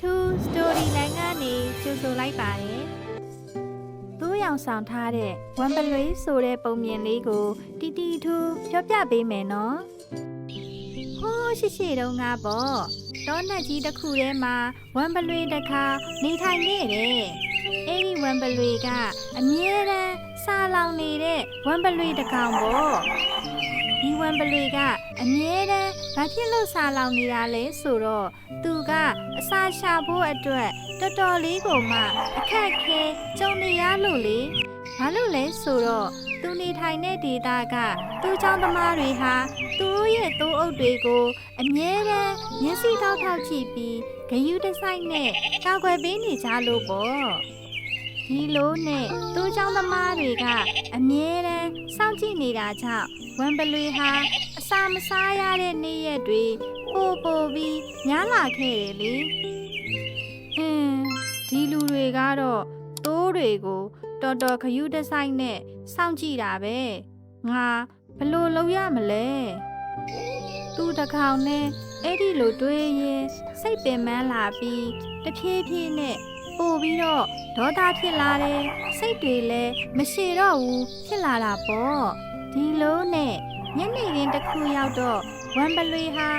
2 story line ကနေကြိုဆိုလိုက်ပါတယ်။သူ့ရောင်ဆောင်ထားတဲ့ဝမ်ပလွေဆိုတဲ့ပုံမြင်လေးကိုတီတီထူးပြောပြပေးမယ်နော်။ဟိုးရှိရှိတုန်းကပေါ့တောနတ်ကြီးတစ်ခုထဲမှာဝမ်ပလွေတစ်ခါနေထိုင်ခဲ့တယ်။အဲ့ဒီဝမ်ပလွေကအမြဲတမ်းစားလောင်နေတဲ့ဝမ်ပလွေတစ်ကောင်ပေါ့။ဒီဝမ်ပလွေက အငဲတန်းဘာဖြစ်လို့ဆာလောင်နေတာလဲဆိုတော့သူကအစာရှာဖို့အတွက်တော်တော်လေးကိုမှအခက်ခဲကြုံနေရလို့လေဘာလို့လဲဆိုတော့သူနေထိုင်တဲ့ဒေသကသူ့ကျောင်းသမားတွေဟာသူတို့ရဲ့သိုးအုပ်တွေကိုအငဲတန်းမျက်စိတောက်ထောက်ကြည့်ပြီးဂယုတဆိုင်နဲ့ကာကွယ်ပေးနေကြလို့ပေါ့ ရီလိုနဲ့သူ့ကျောင်းသမားတွေကအမြဲတမ်းစောင့်ကြည့်နေတာကြောင့်ဝမ်ပလွေဟာအစာမစားရတဲ့နေ့ရက်တွေပိုပိုပြီးများလာခဲ့တယ်လေ။အင်းဒီလူတွေကတော့သိုးတွေကိုတော်တော်ခရူးတဆိုင်နဲ့စောင့်ကြည့်တာပဲ။ငါဘလို့လုပ်ရမလဲ။သူ့တကောင်နဲ့အဲ့ဒီလိုတွေးရင်စိတ်ပင်ပန်းလာပြီးတဖြည်းဖြည်းနဲ့ ပို့ပြီးတော့ဒေါသဖြစ်လာတယ်စိတ်တွေလည်းမရှိတော့ဘူးဖြစ်လာတာပေါ့ဒီလိုနဲ့ညနေခင်းတစ်ခုရောက်တော့ဝမ်ပလွေဟာ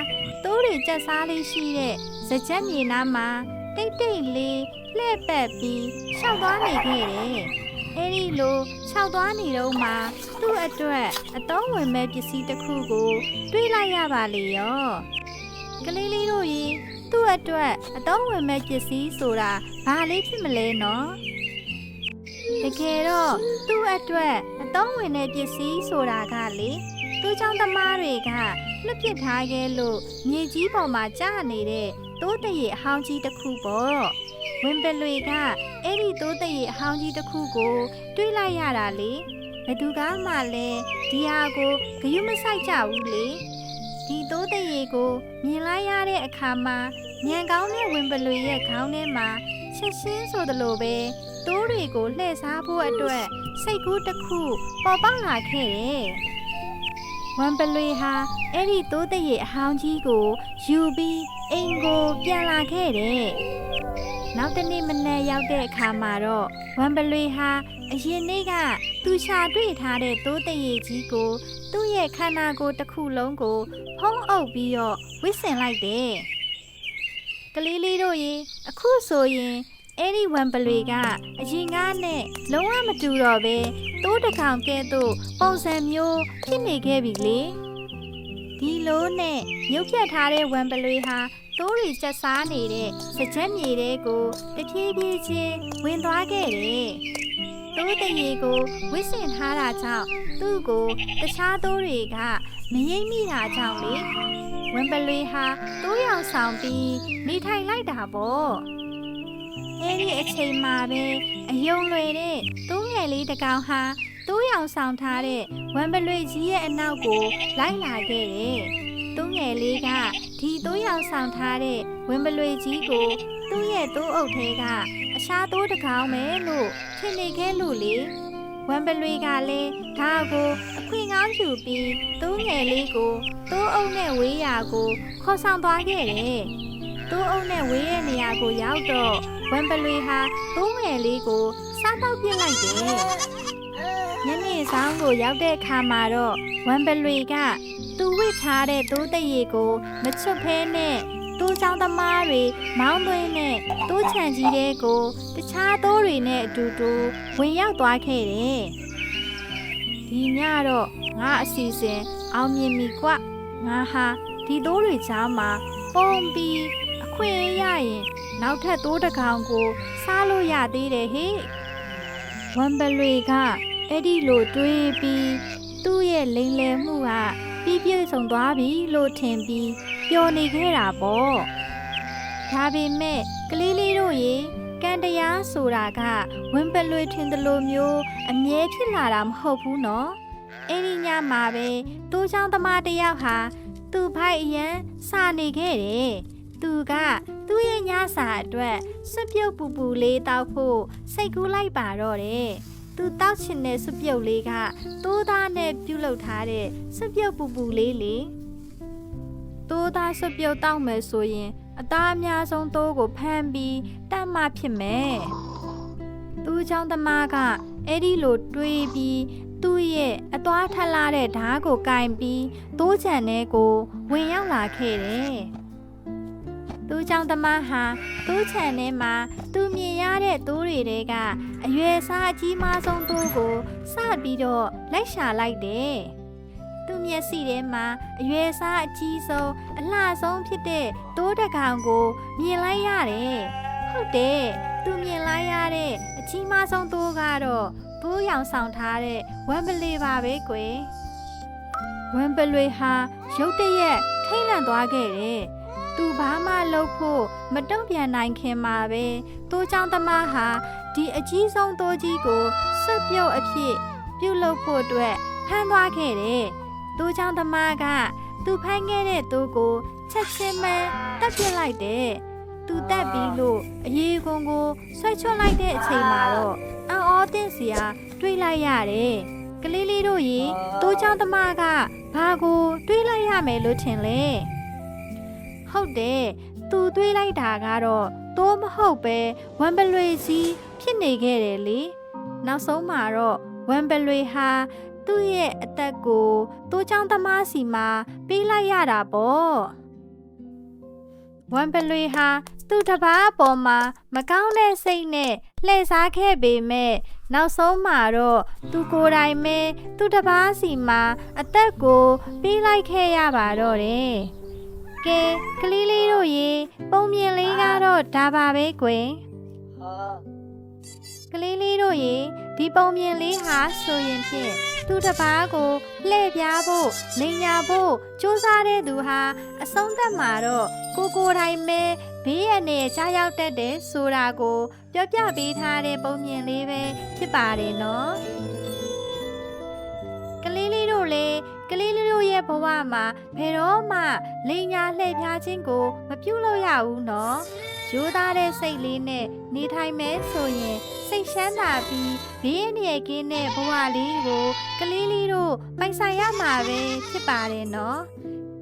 တိုးတွေကြက်စားလေးရှိတဲ့ဇကြက်မြေနားမှာတိတ်တိတ်လေးလှဲ့ပတ်ပြီးရှောက်သွားနေခဲ့တယ်။အဲဒီလိုရှောက်သွားနေတော့မှသူ့အတွက်အသုံးဝင်မဲ့ပစ္စည်းတစ်ခုကို တွေးလိုက်ရပါလေရော။ကလေးလေးတို့ရေ သူ့အတွက်အတော့ဝင်မဲ့ပစ္စည်းဆိုတာဘာလေးဖြစ်မလဲနော်တကယ်တော့သူ့အတွက်အတော့ဝင်တဲ့ပစ္စည်းဆိုတာကလေသူ့ကြောင့်သမားတွေကလွတ်ပစ်ထားခဲ့လို့မြေကြီးပေါ်မှာကျနေတဲ့သိုးတရေအဟောင်းကြီးတစ်ခုပေါ့ဝင်ပလွေကအဲ့ဒီသိုးတရေအဟောင်းကြီးတစ်ခုကိုတွေးလိုက်ရတာလေဘသူကမှလည်းဒီဟာကိုဂယုမဆိုင်ကြဘူးလေ ဒီတိုးတရေကိုမြင်လိုက်ရတဲ့အခါမှာညံကောင်းတဲ့ဝင်းပလွေရဲ့ခေါင်းထဲမှာချက်ချင်းဆိုသလိုပဲတိုးတွေကိုလှည့်စားဖို့အတွက်စိတ်ကူးတစ်ခုပေါ်ပေါက်လာခဲ့တယ် ဝမ်ပလွေဟာအဲ့ဒီတိုးတရေအဟောင်းကြီးကိုယူပြီးအိမ်ကိုပြန်လာခဲ့တယ်။နောက်တနေ့မနက်ရောက်တဲ့အခါမှာတော့ဝမ်ပလွေဟာအရင်နေ့ကသူရှာတွေ့ထားတဲ့တိုးတရေကြီးကို သူ့ရဲ့ခန္ဓာကိုယ်တစ်ခုလုံးကို ဖုံးအုပ်ပြီးတော့ဝစ်စင်လိုက်တယ်။ကလေးလေးတို့ရေအခုဆိုရင်အဲ့ဒီဝမ်ပလွေကအရင်ကနဲ့လုံးဝမတူတော့ပဲ တိုးတစ်ကောင်ကဲ့သို့ပုံစံမျိုးဖြစ်နေခဲ့ပြီလေဒီလိုနဲ့မြုပ်ဖြတ်ထားတဲ့ဝမ်ပလွေဟာတိုးတွေကျက်စားနေတဲ့စကြက်မြေတဲကိုတဖြည်းဖြည်းချင်းဝင်သွားခဲ့တယ်တိုးတရေကိုဝစ်စင်ထားတာကြောင့်သူ့ကိုတခြားတိုးတွေကမရိပ်မိတာကြောင့်လေဝမ်ပလွေဟာတိုးရောင်ဆောင်ပြီးနေထိုင်လိုက်တာပေါ့ အဲ့ဒီအချိန်မှာပဲအယုံလွယ်တဲ့တိုးငယ်လေးတစ်ကောင်ဟာတိုးရောင်ဆောင်ထားတဲ့ဝမ်ပလွေကြီးရဲ့အနောက်ကိုလိုက်လာခဲ့တယ်။တိုးငယ်လေးကဒီတိုးရောင်ဆောင်ထားတဲ့ဝမ်ပလွေကြီးကိုသူ့ရဲ့တိုးအုပ်ထဲကအရှားတိုးတစ်ကောင်ပဲလို့ထင်နေခဲ့လို့လေ။ဝမ်ပလွေကလည်းဒါကိုအခွင့်ကောင်းယူပြီးတိုးငယ်လေးကိုတိုးအုပ်နဲ့ဝေးရာကိုခေါ်ဆောင်သွားခဲ့တယ်။တိုးအုပ်နဲ့ဝေးရဲ့နေရာကိုရောက်တော့ ဝမ်ပလွေဟာတိုးငယ်လေးကိုစားတော့ပြစ်လိုက်တယ်။ညနေဆောင်ကိုရောက်တဲ့အခါမှာတော့ဝမ်ပလွေကသူဝစ်ထားတဲ့တိုးတရေကိုမချွတ်ဖဲနဲ့တိုးချောင်းသမားတွေမောင်းသွင်းနဲ့တိုးချန်ကြီးတဲ့ကိုတခြားတိုးတွေနဲ့အတူတူဝင်ရောက်သွားခဲ့တယ်။ဒီညတော့ငါအစီအစဉ်အောင်မြင်ပြီကွ။ငါဟာဒီတိုးတွေချားမှာပုံပြီးအခွင့်အရေးရရင် နောက်ထပ်တိုးတစ်ကောင်ကိုစားလို့ရသေးတယ်ဟေ့ဝမ်ပလွေကအဲ့ဒီလိုတွေးပြီးသူ့ရဲ့လိမ်လည်မှုကပြီးပြည့်စုံသွားပြီလို့ထင်ပြီးပျော်နေခဲ့တာပေါ့ဒါပေမဲ့ကလေးလေးတို့ရေကံတရားဆိုတာကဝမ်ပလွေထင်တယ်လို့မျိုးအမြဲဖြစ်လာတာမဟုတ်ဘူးနော်အဲ့ဒီညမှာပဲတိုးချောင်းသမားတစ်ယောက်ဟာသူ့ဖိုက်အရန်စာနေခဲ့တယ်သူက သူ့ရဲ့ညစာအတွက်စွပြုတ်ပူပူလေးတောက်ဖို့စိတ်ကူးလိုက်ပါတော့တယ်။သူတောက်ချင်တဲ့စွပြုတ်လေးကသိုးသားနဲ့ပြုတ်လုထားတဲ့စွပြုတ်ပူပူလေးလေ။သိုးသားစွပြုတ်တောက်မယ်ဆိုရင် အသားအများဆုံးသိုးကိုဖမ်းပြီးတတ်မှဖြစ်မယ်။သူ့ချောင်းသမားကအဲ့ဒီလိုတွေးပြီးသူ့ရဲ့အသွားထက်လာတဲ့ဓားကိုကင်ပြီးသိုးချန်ထဲကိုဝင်ရောက်လာခဲ့တယ်။ သူ့ချောင်းသမားဟာသူ့ခြံထဲမှာသူမြင်ရတဲ့သိုးတွေတဲကအရွယ်စားအကြီးမားဆုံးသိုးကိုစပြီးတော့လိုက်ရှာလိုက်တယ်။သူ့မျက်စိထဲမှာအရွယ်စားအကြီးဆုံးအလှဆုံးဖြစ်တဲ့သိုးတကောင်ကိုမြင်လိုက်ရတယ်။ဟုတ်တယ်။သူမြင်လိုက်ရတဲ့အကြီးမားဆုံးသိုးကတော့ဘူးရောင်ဆောင်ထားတဲ့ဝမ်ပလေပါပဲကွယ်။ဝမ်ပလွေဟာရုတ်တရက်ထိတ်လန့်သွားခဲ့တယ်။ သူဘာမှလုပ်ဖို့မတုံ့ပြန်နိုင်ခင်မှာပဲသိုးချောင်းသမားဟာဒီအကြီးဆုံးသိုးကြီးကိုဆွတ်ပြုတ်အဖြစ်ပြုတ်လုပ်ဖို့အတွက်ဖမ်းသွားခဲ့တယ်။သိုးချောင်းသမားကသူဖမ်းခဲ့တဲ့သိုးကိုချက်ချင်းမှန်တက်ပြစ်လိုက်တယ်။သူတက်ပြီးလို့အရေးကွန်ကိုဆွဲချွတ်လိုက်တဲ့အချိန်မှာတော့အံ့ဩသင့်စရာတွေးလိုက်ရတယ်။ကလေးလေးတို့ရေသိုးချောင်းသမားကဘာကိုတွေးလိုက်ရမယ်လို့ထင်လဲ။ ဟုတ်တယ်သူတွေးလိုက်တာကတော့သိုးမဟုတ်ပဲဝမ်ပလွေကြီးဖြစ်နေခဲ့တယ်လေနောက်ဆုံးမှာတော့ဝမ်ပလွေဟာသူ့ရဲ့အသက်ကိုသိုးချောင်းသမားစီမှာပေးလိုက်ရတာပေါ့ဝမ်ပလွေဟာသူ့တပားအပေါ်မှာမကောင်းတဲ့စိတ်နဲ့လှည့်စားခဲ့ပေမဲ့နောက်ဆုံးမှာတော့သူကိုယ်တိုင်ပဲသူ့တပားစီမှာအသက်ကိုပေးလိုက်ခဲ့ရပါတော့တယ် ကဲကလေးလေးတို့ရေပုံမြင်လေးကတော့ဒါပါပဲကွယ်ကလေးလေးတို့ရေဒီပုံမြင်လေးဟာဆိုရင်ဖြင့်သူတစ်ပါးကိုလှည့်ပြားဖို့လိန်ညာဖို့စူးစမ်းတဲ့သူဟာအဆုံးသတ်မှာတော့ကိုကိုယ်တိုင်ပဲဘေးရန်နဲ့ကြားရောက်တတ်တယ်ဆိုတာကို ပြောပြပေးထားတဲ့ပုံမြင်လေးပဲဖြစ်ပါတယ်နော်ကလေးလေးတို့လည်းကလေးလေးတို့ ရဲ့ဘဝမှာဘယ်တော့မှလိန်ညာလှည့်ဖျားခြင်းကို မပြုတ်လို့ရဘူးနော်ရိုးသားတဲ့စိတ်လေးနဲ့နေထိုင်မယ်ဆိုရင်စိတ်ရှမ်းသာပြီးဘေးအန္တရာယ်ကင်းတဲ့ဘဝလေးကိုကလေးလေးတို့ပိုင်ဆိုင်ရမှာပဲဖြစ်ပါတယ်နော်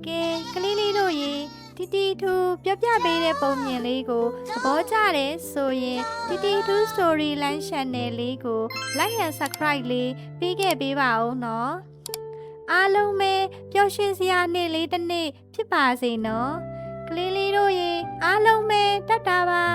ကဲကလေးလေးတို့ရေတီတီထူပြပြပေးတဲ့ပုံမြင်လေးကိုသဘောကျတယ်ဆိုရင်တီတီထူ story line channel လေးကို like and subscribe လေးပေးခဲ့ပေးပါဦးနော် အားလုံးပဲပျော်ရွှင်စရာနေ့လေးတစ်နေ့ဖြစ်ပါစေနော်ကလေးလေးတို့ရေအားလုံးပဲတတ်တာပါ